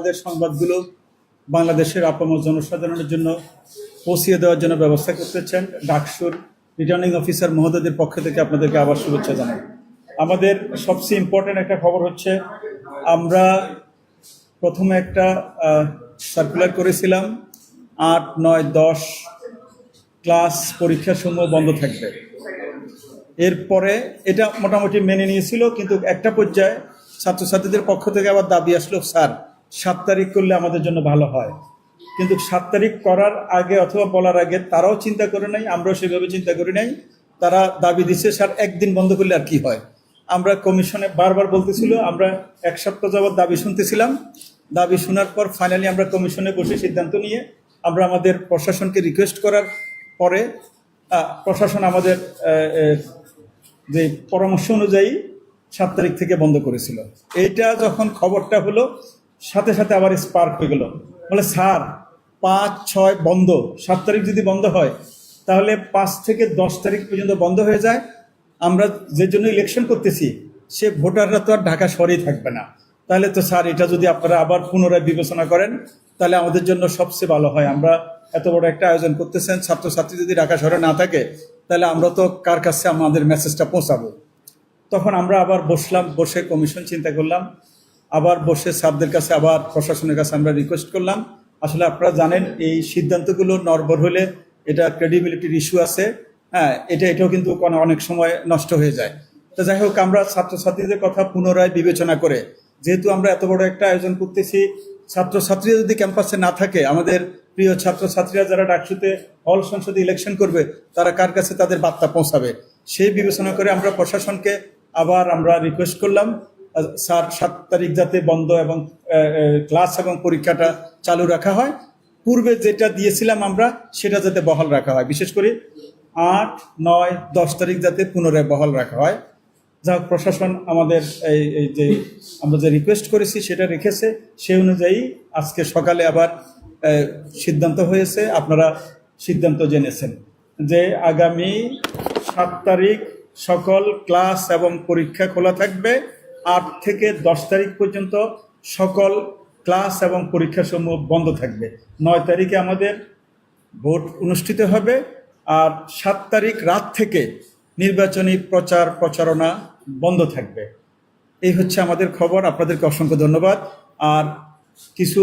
তাদের সংবাদগুলো বাংলাদেশের আপামর জনসাধারণের জন্য পৌঁছিয়ে দেওয়ার জন্য ব্যবস্থা করতেছেন। ডাকসুর রিটার্নিং অফিসার মহোদয়দের পক্ষ থেকে আপনাদেরকে আবার শুভেচ্ছা জানাই। আমাদের সবচেয়ে ইম্পর্টেন্ট একটা খবর হচ্ছে, আমরা প্রথমে একটা সার্কুলার করেছিলাম। আট, নয়, দশ ক্লাস পরীক্ষাসমূহ বন্ধ থাকবে। এরপরে এটা মোটামুটি মেনে নিয়েছিল, কিন্তু একটা পর্যায়ে ছাত্রছাত্রীদের পক্ষ থেকে আবার দাবি আসলো, স্যার সাত তারিখ করলে আমাদের জন্য ভালো হয়। কিন্তু সাত তারিখ করার আগে অথবা বলার আগে তারাও চিন্তা করে নাই আমরাও সেভাবে চিন্তা করি নাই। তারা দাবি দিচ্ছে স্যার, একদিন বন্ধ করলে আর কি হয়? আমরা কমিশনে বারবার বলতেছিল, আমরা এক সপ্তাহ যাবৎ দাবি শুনতেছিলাম। দাবি শোনার পর ফাইনালি আমরা কমিশনে বসে সিদ্ধান্ত নিয়ে আমরা আমাদের প্রশাসনকে রিকোয়েস্ট করার পরে প্রশাসন আমাদের যে পরামর্শ অনুযায়ী সাত তারিখ থেকে বন্ধ করেছিল। এইটা যখন খবরটা হলো সাথে সাথে আবার স্পার্ক হয়ে গেল। বলে, স্যার, পাঁচ, ছয় বন্ধ। সাত তারিখ যদি বন্ধ হয়, তাহলে পাঁচ থেকে দশ তারিখ পর্যন্ত বন্ধ হয়ে যায়। আমরা যে জন্য ইলেকশন করতেছি, সে ভোটাররা তো আর ঢাকা শহরেই থাকবে না। তাহলে তো স্যার, এটা যদি আপনারা আবার পুনরায় বিবেচনা করেন, তাহলে আমাদের জন্য সবচেয়ে ভালো হয়। আমরা এত বড় একটা আয়োজন করতেছেন, ছাত্রছাত্রী যদি ঢাকা শহরে না থাকে, তাহলে আমরা তো কার কাছে আমাদের মেসেজটা পৌঁছাবো? তখন আমরা আবার বসলাম, বসে কমিশন চিন্তা করলাম। আবার বসে স্যারদের কাছে, আবার প্রশাসনের কাছে আমরা রিকোয়েস্ট করলাম। আসলে আপনারা জানেন, এই সিদ্ধান্তগুলো নরবর হলে এটা ক্রেডিবিলিটির ইস্যু আছে। হ্যাঁ এটা, এটাও কিন্তু অনেক সময় নষ্ট হয়ে যায়। তো যাই হোক, আমরা ছাত্রছাত্রীদের কথা পুনরায় বিবেচনা করে, যেহেতু আমরা এত বড় একটা আয়োজন করতেছি ছাত্রছাত্রীরা যদি ক্যাম্পাসে না থাকে, আমাদের প্রিয় ছাত্রছাত্রীরা যারা ডাকসুতে হল সংসদে ইলেকশন করবে, তারা কার কাছে তাদের বার্তা পৌঁছাবে? সেই বিবেচনা করে আমরা প্রশাসনকে আবার আমরা রিকোয়েস্ট করলাম। স্যার সাত তারিখ যাতে বন্ধ এবং ক্লাস এবং পরীক্ষাটা চালু রাখা হয়। পূর্বে যেটা দিয়েছিলাম আমরা, সেটা যাতে বহাল রাখা হয়। বিশেষ করে আট, নয়, দশ তারিখ যাতে পুনরায় বহাল রাখা হয়। যা প্রশাসন আমাদের এই এই যে আমরা যে রিকোয়েস্ট করেছি, সেটা রেখেছে। সেই অনুযায়ী আজকে সকালে আবার সিদ্ধান্ত হয়েছে। আপনারা সিদ্ধান্ত জেনেছেন যে আগামী সাত তারিখ সকল ক্লাস এবং পরীক্ষা খোলা থাকবে। আট থেকে দশ তারিখ পর্যন্ত সকল ক্লাস এবং পরীক্ষাসমূহ বন্ধ থাকবে। নয় তারিখে আমাদের ভোট অনুষ্ঠিত হবে আর সাত তারিখ রাত থেকে নির্বাচনী প্রচার প্রচারণা বন্ধ থাকবে। এই হচ্ছে আমাদের খবর। আপনাদেরকে অসংখ্য ধন্যবাদ। আর কিছু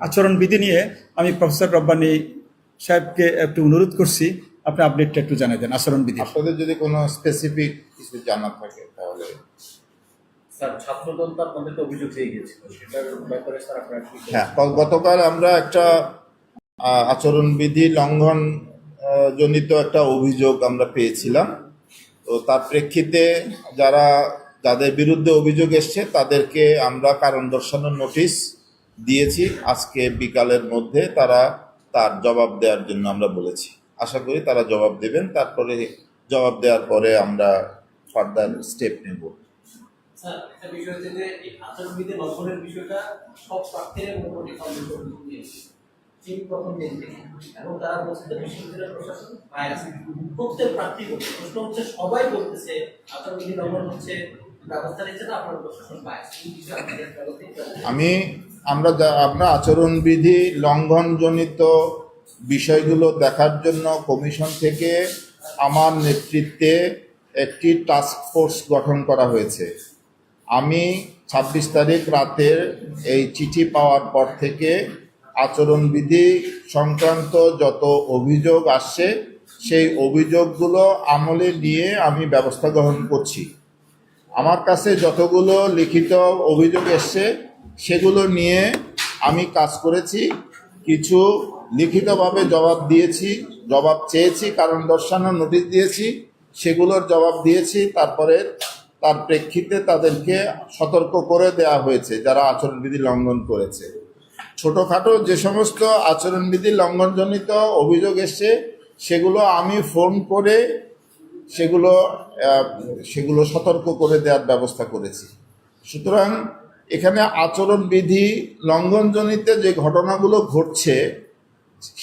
আচরণবিধি নিয়ে আমি প্রফেসর রব্বানি সাহেবকে একটু অনুরোধ করছি। আপনি আপডেটটা একটু জানিয়ে দেন আচরণবিধি আপনাদের যদি কোনো স্পেসিফিক কিছু জানা থাকে তাহলে। স্যার ছাত্রদল তো আপনাদেরকে অভিযোগ দিয়ে গিয়েছিল সেটার ব্যাপারে স্যার আপনারা হ্যাঁ গতকাল আমরা একটা আচরণবিধি লঙ্ঘন জনিত একটা অভিযোগ আমরা পেয়েছিলাম। তো তার প্রেক্ষিতে যারা যাদের বিরুদ্ধে অভিযোগ এসছে তাদেরকে আমরা কারণ দর্শানোর নোটিশ দিয়েছি। আজকে বিকালের মধ্যে তারা তার জবাব দেওয়ার জন্য আমরা বলেছি। আশা করি তারা জবাব দেবেন। তারপরে জবাব দেওয়ার পরে আমরা ফার্দার স্টেপ নেব। সবাই বলতেছে আচরণবিধি লঙ্ঘন হচ্ছে আমি আমরা আমরা আচরণবিধি লঙ্ঘনজনিত বিষয়গুলো দেখার জন্য কমিশন থেকে আমার নেতৃত্বে একটি টাস্ক ফোর্স গঠন করা হয়েছে। আমি ছাব্বিশ তারিখ রাতের এই চিঠি পাওয়ার পর থেকে আচরণবিধি সংক্রান্ত যত অভিযোগ আসছে, সেই অভিযোগগুলো আমলে নিয়ে আমি ব্যবস্থা গ্রহণ করছি। আমার কাছে যতগুলো লিখিত অভিযোগ এসছে, সেগুলো নিয়ে আমি কাজ করেছি। কিছু লিখিতভাবে জবাব দিয়েছি, জবাব চেয়েছি, কারণ দর্শানোর নোটিশ দিয়েছি, সেগুলোর জবাব দিয়েছি, তারপরে তার প্রেক্ষিতে তাদেরকে সতর্ক করে দেওয়া হয়েছে, যারা আচরণবিধি লঙ্ঘন করেছে। ছোটোখাটো যে সমস্ত আচরণবিধি লঙ্ঘনজনিত অভিযোগ এসছে, সেগুলো আমি ফোন করে সেগুলো সেগুলো সতর্ক করে দেওয়ার ব্যবস্থা করেছি। সুতরাং এখানে আচরণবিধি, লঙ্ঘনজনিত যে ঘটনাগুলো ঘটছে,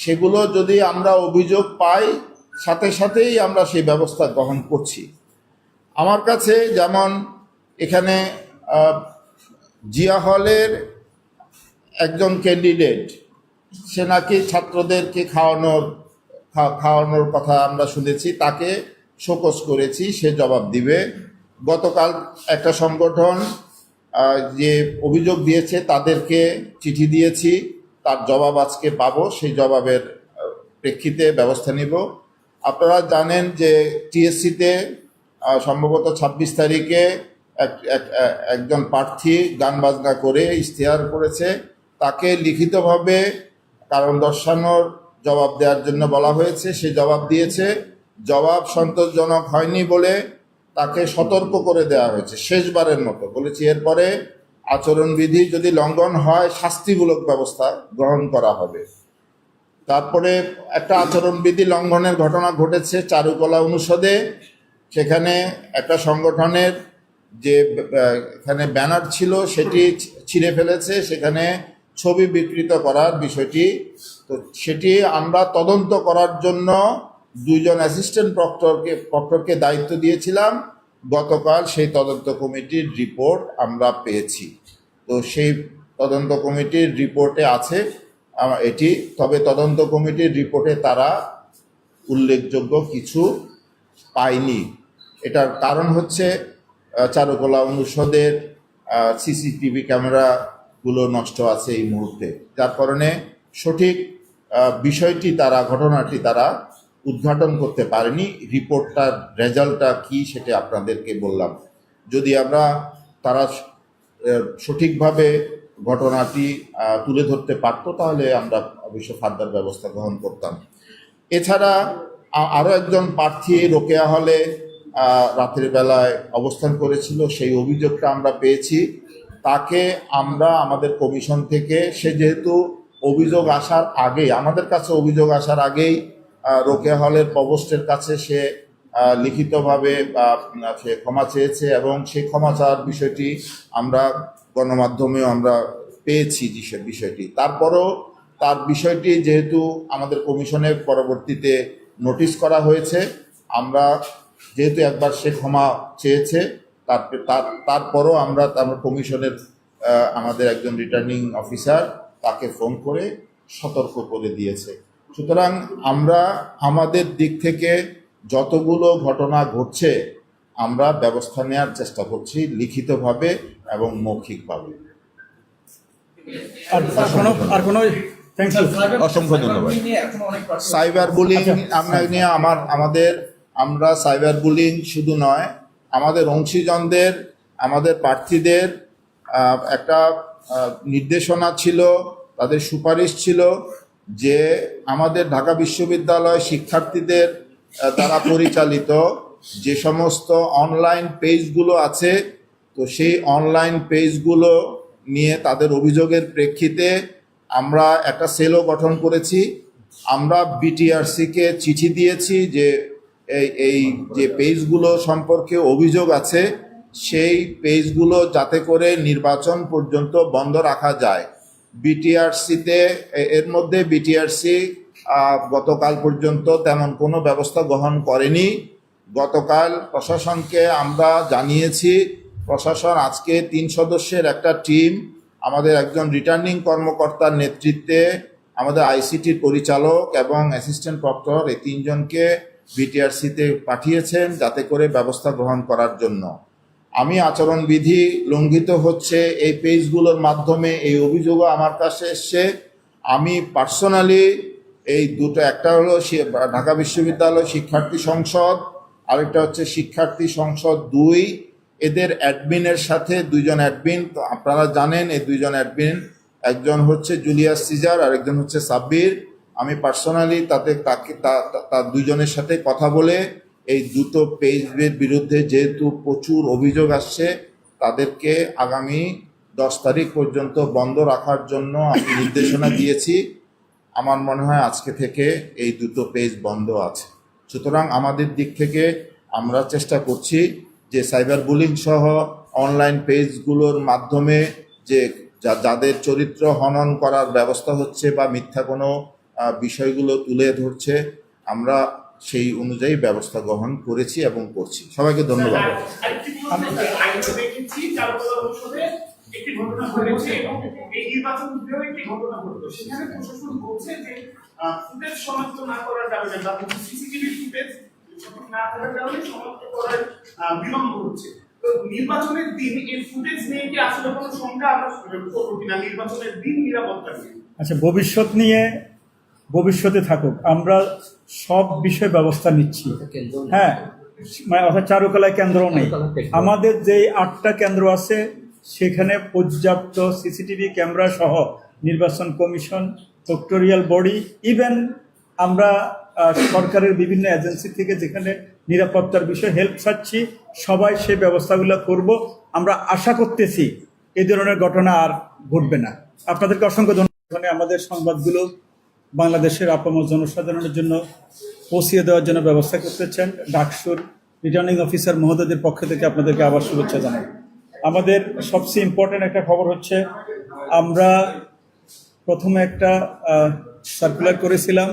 সেগুলো যদি আমরা অভিযোগ পাই, সাথে সাথেই আমরা সেই ব্যবস্থা গ্রহণ করছি। আমার কাছে যেমন এখানে জিয়া হলের একজন ক্যান্ডিডেট সে নাকি ছাত্রদেরকে খাওয়ানোর খাওয়ানোর কথা আমরা শুনেছি, তাকে শোকস করেছি, সে জবাব দিবে। গতকাল একটা সংগঠন যে অভিযোগ দিয়েছে তাদেরকে চিঠি দিয়েছি, তার জবাব আজকে পাবো, সেই জবাবের প্রেক্ষিতে ব্যবস্থা নিব। আপনারা জানেন যে টিএসসিতে সম্ভবত ছাব্বিশ তারিখে এক- এক- এক- একজন প্রার্থী গান বাজনা করে ইশতেহার করেছে। তাকে লিখিতভাবে কারণ দর্শানোর জবাব দেওয়ার জন্য বলা হয়েছে, সে জবাব দিয়েছে। জবাব সন্তোষজনক হয়নি বলে তাকে সতর্ক করে দেওয়া হয়েছে, শেষবারের মতো। বলেছি, এরপরে আচরণবিধি যদি লঙ্ঘন হয়, শাস্তিমূলক ব্যবস্থা গ্রহণ করা হবে। তারপরে একটা আচরণবিধি লঙ্ঘনের ঘটনা ঘটেছে চারুকলা অনুষদে। সেখানে একটা সংগঠনের যে, এখানে ব্যানার ছিল, সেটি ছিঁড়ে ফেলেছে। সেখানে ছবি বিকৃত করার বিষয়টি। তো সেটি আমরা তদন্ত করার জন্য দুইজন অ্যাসিস্ট্যান্ট প্রক্টরকে প্রক্টরকে দায়িত্ব দিয়েছিলাম। গতকাল সেই তদন্ত কমিটির রিপোর্ট আমরা পেয়েছি। তো সেই তদন্ত কমিটির রিপোর্টে আছে এটি। তবে তদন্ত কমিটির রিপোর্টে তারা উল্লেখযোগ্য কিছু পায়নি। এটার কারণ হচ্ছে চারুকলা অনুষদের সিসিটিভি ক্যামেরাগুলো নষ্ট আছে এই মুহূর্তে। যার কারণে সঠিক বিষয়টি তারা, ঘটনাটি তারা উদ্ঘাটন করতে পারেনি। রিপোর্টটার রেজাল্টটা কি সেটা আপনাদেরকে বললাম। যদি আমরা তারা সঠিকভাবে ঘটনাটি তুলে ধরতে পারতো, তাহলে আমরা অবশ্য ফার্দার ব্যবস্থা গ্রহণ করতাম। এছাড়া আরও একজন প্রার্থী রোকেয়া হলে রাতের বেলায় অবস্থান করেছিল। সেই অভিযোগটা আমরা পেয়েছি। তাকে আমরা, আমাদের কমিশন থেকে, সে যেহেতু অভিযোগ আসার আগে আমাদের কাছে অভিযোগ আসার আগেই রোকেয়া হলের প্রবোস্টের কাছে সে লিখিতভাবে সে ক্ষমা চেয়েছে এবং সেই ক্ষমা চাওয়ার বিষয়টি আমরা গণমাধ্যমেও আমরা পেয়েছি যে বিষয়টি। তারপরও তার বিষয়টি যেহেতু আমাদের কমিশনে পরবর্তীতে নোটিশ করা হয়েছে, আমরা যেহেতু একবার সে ক্ষমা চেয়েছে, তার- তারপরও আমরা আমার কমিশনের আমাদের একজন রিটার্নিং অফিসার তাকে ফোন করে সতর্ক করে দিয়েছে। সুতরাং আমরা আমাদের দিক থেকে যতগুলো ঘটনা ঘটছে আমরা ব্যবস্থা নেওয়ার চেষ্টা করছি লিখিতভাবে এবং মৌখিকভাবে অসংখ্য ধন্যবাদ। Cyber bullying. আমরা নিয়ে আমার আমাদের আমরা সাইবার বুলিং শুধু নয় আমাদের অংশীজনদের আমাদের প্রার্থীদের একটা নির্দেশনা ছিল তাদের সুপারিশ ছিল যে আমাদের ঢাকা বিশ্ববিদ্যালয় শিক্ষার্থীদের দ্বারা পরিচালিত যে সমস্ত অনলাইন পেজগুলো আছে, তো সেই অনলাইন পেজগুলো নিয়ে তাদের অভিযোগের প্রেক্ষিতে আমরা একটা সেলও গঠন করেছি। আমরা বিটিআরসিকে চিঠি দিয়েছি যে এই এই যে পেজগুলো সম্পর্কে অভিযোগ আছে, সেই পেজগুলো যাতে করে নির্বাচন পর্যন্ত বন্ধ রাখা যায়। বিটিআরসিতে এর মধ্যে বিটিআরসি গতকাল পর্যন্ত তেমন কোনো ব্যবস্থা গ্রহণ করেনি। গতকাল প্রশাসনকে আমরা জানিয়েছি, প্রশাসন আজকে তিন সদস্যের একটা টিম, আমাদের একজন রিটার্নিং কর্মকর্তার নেতৃত্বে আমাদের আইসিটির পরিচালক এবং অ্যাসিস্ট্যান্ট প্রক্টর, এই তিনজনকে বিটিআরসিতে পাঠিয়েছেন যাতে করে ব্যবস্থা গ্রহণ করার জন্য। আমি আচরণবিধি লঙ্ঘিত হচ্ছে, এই পেজগুলোর মাধ্যমে এই অভিযোগও আমার কাছে এসছে। আমি পার্সোনালি এই দুটো, একটা হলো ঢাকা বিশ্ববিদ্যালয় শিক্ষার্থী সংসদ, আরেকটা হচ্ছে শিক্ষার্থী সংসদ দুই। এদের অ্যাডমিনের সাথে দুইজন অ্যাডমিন, তো আপনারা জানেন এই দুইজন অ্যাডমিন, একজন হচ্ছে জুলিয়াস সিজার আর একজন হচ্ছে সাব্বির। আমি পার্সোনালি তাতে তাকে তা- দুইজনের সাথে কথা বলে এই দুটো পেজের বিরুদ্ধে যেহেতু প্রচুর অভিযোগ আসছে, তাদেরকে আগামী দশ তারিখ পর্যন্ত বন্ধ রাখার জন্য আমি নির্দেশনা দিয়েছি। আমার মনে হয় আজকে থেকে এই দুটো পেজ বন্ধ আছে। সুতরাং আমাদের দিক থেকে আমরা চেষ্টা করছি যে সাইবার বুলিং সহ অনলাইন পেজগুলোর মাধ্যমে যে যাদের চরিত্র হনন করার ব্যবস্থা হচ্ছে বা মিথ্যা কোনো বিষয়গুলো তুলে ধরছে, আমরা সেই অনুযায়ী ব্যবস্থা গ্রহণ করেছি এবং করছি। সবাইকে ধন্যবাদ। আরেকটি প্রশ্ন, আরেকটি দেখেছি চারুকলা অনুষদে একটি ঘটনা ঘটেছে এবং এই নির্বাচন দিয়েও একটি ঘটনা ঘটলো। সেখানে প্রশাসন বলছে যে ফুটেজ শনাক্ত না করার কারণে বা সিসিটিভি ফুটেজ না থাকার কারণে শনাক্ত করার বিলম্ব হচ্ছে। তো নির্বাচনের দিন এই ফুটেজ নিয়ে কি আসলে কোনো শঙ্কা আমরা করব কিনা? নির্বাচনের দিন নিরাপত্তা নিয়ে। আচ্ছা ভবিষ্যৎ নিয়ে ভবিষ্যতে থাকুক। আমরা সব বিষয় ব্যবস্থা নিচ্ছি। হ্যাঁ মানে অর্থাৎ চারুকলায় কেন্দ্র নেই। আমাদের যে আটটা কেন্দ্র আছে সেখানে পর্যাপ্ত সিসিটিভি ক্যামেরা সহ নির্বাচন কমিশন সেক্টোরিয়াল বডি ইভেন আমরা সরকারের বিভিন্ন এজেন্সি থেকে যেখানে নিরাপত্তার বিষয়ে হেল্প চাচ্ছি সবাই সেই ব্যবস্থাগুলো করব। আমরা আশা করতেছি এই ধরনের ঘটনা আর ঘটবে না। আপনাদেরকে অসংখ্য ধন্যবাদ। আমাদের সংবাদগুলো বাংলাদেশের আপামর জনসাধারণের জন্য পৌঁছিয়ে দেওয়ার জন্য ব্যবস্থা করতেছেন। ডাকসুর রিটার্নিং অফিসার মহোদয়দের পক্ষ থেকে আপনাদেরকে আবার শুভেচ্ছা জানাই। আমাদের সবচেয়ে ইম্পর্টেন্ট একটা খবর হচ্ছে, আমরা প্রথমে একটা সার্কুলার করেছিলাম।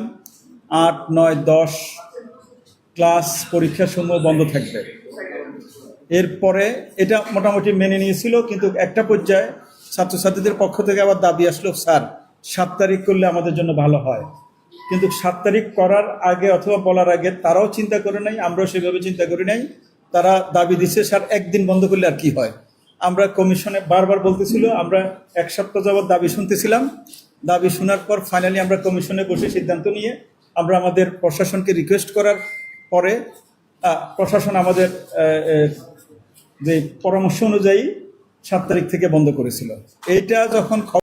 আট, নয়, দশ ক্লাস পরীক্ষা সমূহ বন্ধ থাকবে। এরপরে এটা মোটামুটি মেনে নিয়েছিল, কিন্তু একটা পর্যায়ে ছাত্রছাত্রীদের পক্ষ থেকে আবার দাবি আসলো, স্যার সাত তারিখ করলে আমাদের জন্য ভালো হয়। কিন্তু সাত তারিখ করার আগে অথবা বলার আগে তারাও চিন্তা করে নাই আমরাও সেভাবে চিন্তা করি নাই। তারা দাবি দিচ্ছে, স্যার, একদিন বন্ধ করলে আর কি হয়? আমরা কমিশনে বারবার বলতেছিল, আমরা এক সপ্তাহ যাবৎ দাবি শুনতেছিলাম। দাবি শোনার পর ফাইনালি আমরা কমিশনে বসে সিদ্ধান্ত নিয়ে আমরা আমাদের প্রশাসনকে রিকোয়েস্ট করার পরে প্রশাসন আমাদের যে পরামর্শ অনুযায়ী সাত তারিখ থেকে বন্ধ করেছিল। এইটা যখন